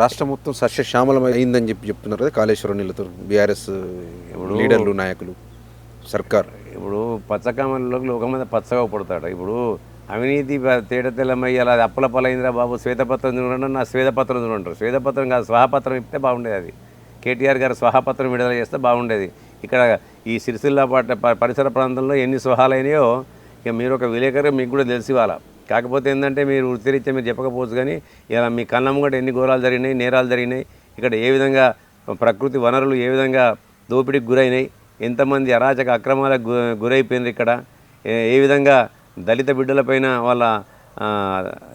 రాష్ట్రం మొత్తం సస్యశ్యామలం అయిందని చెప్పి చెప్తున్నారు కదా కాళేశ్వరం నీళ్ళతో బీఆర్ఎస్ లీడర్లు నాయకులు సర్కార్. ఇప్పుడు పచ్చకామల్లోకి మీద పచ్చగా పడతాడు. ఇప్పుడు అవినీతి తేట తెల్లమయ్య అలా అప్పల పలైందిరా బాబు శ్వేతపత్రం చూడండి నా శ్వేతపత్రం చూడంటారు శ్వేతపత్రం కాదు స్వాహపత్రం ఇస్తే బాగుండేది అది. కేటీఆర్ గారు స్వాహపత్రం విడుదల చేస్తే బాగుండేది. ఇక్కడ ఈ సిరిసిల్ల పరిసర ప్రాంతంలో ఎన్ని స్వహాలైనాయో ఇక మీరు ఒక విలేకరు మీకు కూడా తెలిసి వాళ్ళ కాకపోతే ఏంటంటే మీరు వృత్తిరీత్యా మీరు చెప్పకపోవచ్చు కానీ ఇలా మీ కన్నం కూడా ఎన్ని ఘోరాలు జరిగినాయి నేరాలు జరిగినాయి ఇక్కడ ఏ విధంగా ప్రకృతి వనరులు ఏ విధంగా దోపిడీకి గురైనాయి ఎంతమంది అరాచక అక్రమాలకు గురైపోయినారు ఇక్కడ ఏ- విధంగా దళిత బిడ్డలపైన వాళ్ళ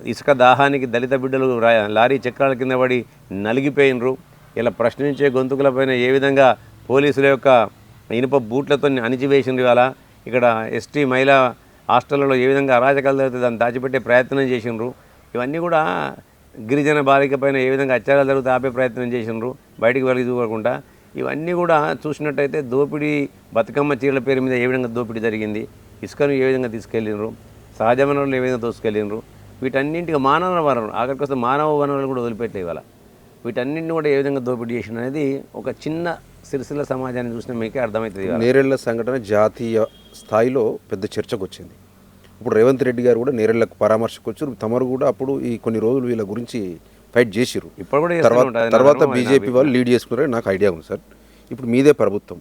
ఇసుక దాహానికి దళిత బిడ్డలు లారీ చక్రాల కింద పడి నలిగిపోయినరు. ఇలా ప్రశ్నించే గొంతుకులపైన ఏ విధంగా పోలీసుల యొక్క ఇనుప బూట్లతో అణిచివేసిండ్రు ఇవాళ. ఇక్కడ ఎస్టీ మహిళా హాస్టళ్ళలో ఏ విధంగా అరాచకాలు జరుగుతాయి దాన్ని దాచిపెట్టే ప్రయత్నం చేసిండ్రు. ఇవన్నీ కూడా గిరిజన బాలిక పైన ఏ విధంగా అత్యాచారాలు జరుగుతూ ఆపే ప్రయత్నం చేసిండ్రు బయటికి వెళ్ళి చూడకుండా. ఇవన్నీ కూడా చూసినట్టయితే దోపిడీ బతుకమ్మ చీరల పేరు మీద ఏ విధంగా దోపిడీ జరిగింది ఇసుకను ఏ విధంగా తీసుకెళ్ళినరు సహజ వనరులు ఏ విధంగా దోసుకెళ్ళినరు వీటన్నింటికి మానవ వనరులు ఆఖరికి వస్తే మానవ వనరులు కూడా వదిలిపెట్టే ఇవాళ. వీటన్నింటిని కూడా ఏ విధంగా దోపిడీ చేసిన అనేది ఒక చిన్న సిరిసిల్ల సమాజాన్ని చూసిన మీకే అర్థమవుతుంది. నేరెళ్ళ సంఘటన జాతీయ స్థాయిలో పెద్ద చర్చకు వచ్చింది. ఇప్పుడు రేవంత్ రెడ్డి గారు కూడా నేరెళ్ళకు పరామర్శకు వచ్చారు తమరు కూడా అప్పుడు ఈ కొన్ని రోజులు వీళ్ళ గురించి ఫైట్ చేసిరు ఇప్పుడు కూడా తర్వాత తర్వాత బీజేపీ వాళ్ళు లీడ్ చేసుకున్నారని నాకు ఐడియా ఉంది సార్. ఇప్పుడు మీదే ప్రభుత్వం.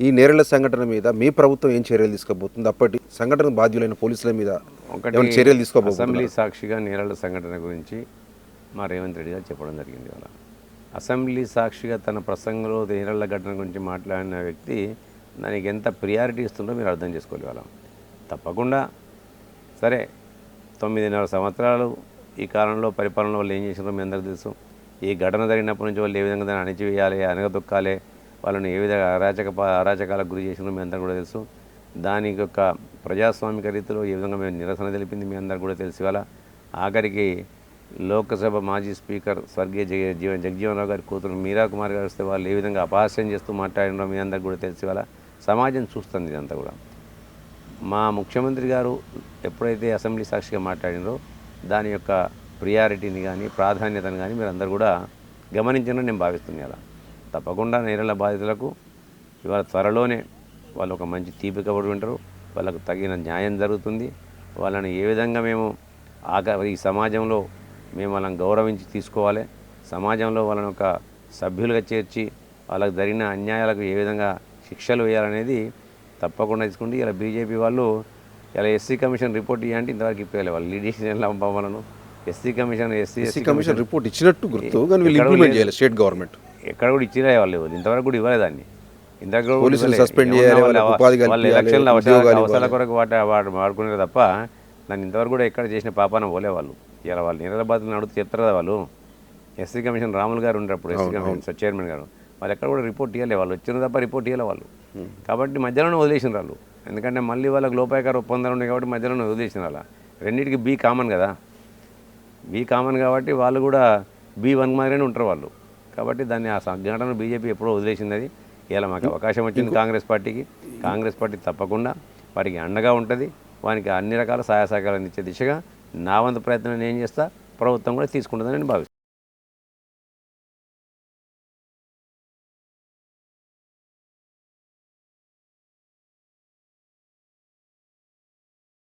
ఈ నేరెళ్ళ సంఘటన మీద మీ ప్రభుత్వం ఏం చర్యలు తీసుకోబోతుంది? అప్పటి సంఘటన బాధ్యులైన పోలీసుల మీద చర్యలు తీసుకోబోతుంది అసెంబ్లీ సాక్షిగా నేరాల సంఘటన గురించి మా రేవంత్ రెడ్డి గారు చెప్పడం జరిగింది ఇవాళ. అసెంబ్లీ సాక్షిగా తన ప్రసంగంలో నేరాల ఘటన గురించి మాట్లాడిన వ్యక్తి దానికి ఎంత ప్రియారిటీ ఇస్తుందో మీరు అర్థం చేసుకోవాలి తప్పకుండా. సరే తొమ్మిదిన్నర సంవత్సరాలు ఈ కాలంలో పరిపాలన వాళ్ళు ఏం చేసినారో మీ అందరికీ తెలుసు. ఈ ఘటన జరిగినప్పటి నుంచి వాళ్ళు ఏ విధంగా దాన్ని అణిచివేయాలి అనగదొక్కాలి వాళ్ళని ఏ విధంగా అరాచక ప- అరాచకాలకు గురి చేసినారో మీ అందరికీ కూడా తెలుసు. దాని యొక్క ప్రజాస్వామిక రీతిలో ఏ విధంగా మేము నిరసన తెలిపింది మీ అందరికీ కూడా తెలిసి వాళ్ళ ఆఖరికి లోక్సభ మాజీ స్పీకర్ స్వర్గీయ జగ జీవ జగజీవనరావు గారి కూతురు మీరా కుమార్ గారు వస్తే వాళ్ళు ఏ విధంగా అపహాస్యం చేస్తూ మాట్లాడినో మీ అందరికి కూడా తెలిసి వాళ్ళ సమాజం చూస్తుంది ఇదంతా కూడా. మా ముఖ్యమంత్రి గారు ఎప్పుడైతే అసెంబ్లీ సాక్షిగా మాట్లాడినో దాని యొక్క ప్రియారిటీని కానీ ప్రాధాన్యతను కానీ మీరు అందరు కూడా గమనించారని నేను భావిస్తున్నాను అలా తప్పకుండా నేరల బాధితులకు ఇవాళ త్వరలోనే వాళ్ళు ఒక మంచి తీపి కబడి ఉంటారు వాళ్ళకు తగిన న్యాయం జరుగుతుంది. వాళ్ళని ఏ విధంగా మేము ఆక ఈ సమాజంలో మేము వాళ్ళని గౌరవించి తీసుకోవాలి సమాజంలో వాళ్ళని ఒక సభ్యులుగా చేర్చి వాళ్ళకి జరిగిన అన్యాయాలకు ఏ విధంగా శిక్షలు వేయాలనేది తప్పకుండా తీసుకుంటే ఇలా బీజేపీ వాళ్ళు ఇలా ఎస్సీ కమిషన్ రిపోర్ట్ ఇవ్వంటే ఇంతవరకు ఇప్పలే వాళ్ళు లీడేషన్ పంపమలను S C commission S C S C commission report ఇచ్చినట్టు గుర్తు కానీ వీళ్ళు ఎక్కడ ఇంప్లిమెంట్ లేదు. చేయాలి స్టేట్ గవర్నమెంట్ ఎక్కడ కూడా ఇచ్చిరే వాళ్ళు. ఇంతవరకు కూడా ఇవ్వలేదు దాన్ని ఇంతకు ఏమన్నా చేయాలి, వాళ్ళ ఎలక్షన్ల అవసరాల. కొరకు వాటి వాడు వాడుకునేది తప్ప దాన్ని ఇంతవరకు కూడా ఎక్కడ చేసిన పాపాన పోలే వాళ్ళు ఇలా వాళ్ళు నిరబాధలు అడుగుతూ చెప్తారు కదా వాళ్ళు. ఎస్సీ కమిషన్ రాములు గారు ఉండేటప్పుడు ఎస్సీ కమిషన్ చైర్మన్ గారు. వాళ్ళు ఎక్కడ కూడా రిపోర్ట్ ఇవ్వలే వాళ్ళు. వచ్చిన తప్ప రిపోర్ట్ ఇవ్వలే వాళ్ళు. కాబట్టి మధ్యలోనే వదిలేసిన వాళ్ళు. ఎందుకంటే మళ్ళీ వాళ్ళకి లోపాయకార ఒప్పందాలు ఉన్నాయి కాబట్టి మధ్యలోనే వదిలేసిన వాళ్ళ. రెండింటికి బీ కామన్ కదా. బీ కామన్ కాబట్టి వాళ్ళు కూడా బీ వన్ మాదిరినే ఉంటారు వాళ్ళు. కాబట్టి దాన్ని ఆ సంఘటన బీజేపీ ఎప్పుడో వదిలేసినది ఇలా మాకు అవకాశం వచ్చింది కాంగ్రెస్ పార్టీకి. కాంగ్రెస్ పార్టీ తప్పకుండా వారికి అండగా ఉంటుంది. వానికి అన్ని రకాల సహాయ సహకారాలు ఇచ్చే దిశగా నా వంతు ప్రయత్నం నేను ఏం చేస్తా? ప్రభుత్వం కూడా తీసుకుంటుందని నేను భావిస్తాను